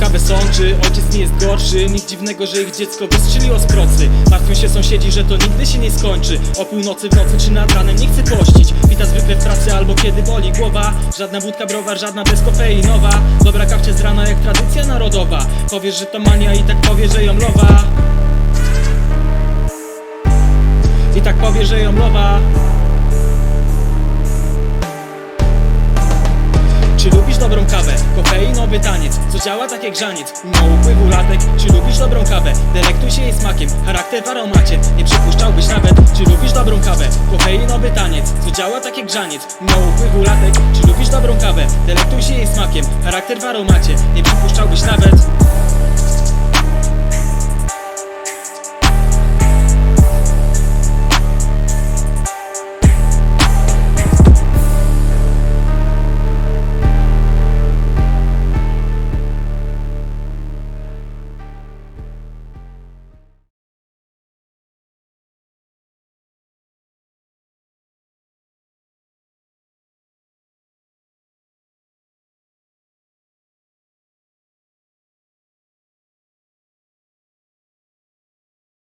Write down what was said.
Kawę sączy, ojciec nie jest gorszy. Nic dziwnego, że ich dziecko wystrzeliło z procy. Martwią się sąsiedzi, że to nigdy się nie skończy. O północy, w nocy czy nad ranem nie chce pościć. Wita zwykle w pracy albo kiedy boli głowa. Żadna wódka, browar, żadna bezkofeinowa Dobra kawcie z rana jak tradycja narodowa. Powiesz, że to mania i tak powie, że ją lowa. I tak powie, że ją lowa Kofeinowy taniec, co działa tak jak grzaniec Mimo upływu latek Czy lubisz dobrą kawę? Delektuj się jej smakiem, charakter w aromacie Nie przypuszczałbyś nawet Czy lubisz dobrą kawę? Kofeinowy taniec, co działa tak jak grzaniec Mimo upływu latek Czy lubisz dobrą kawę? Delektuj się jej smakiem, charakter w aromacie Nie przypuszczałbyś nawet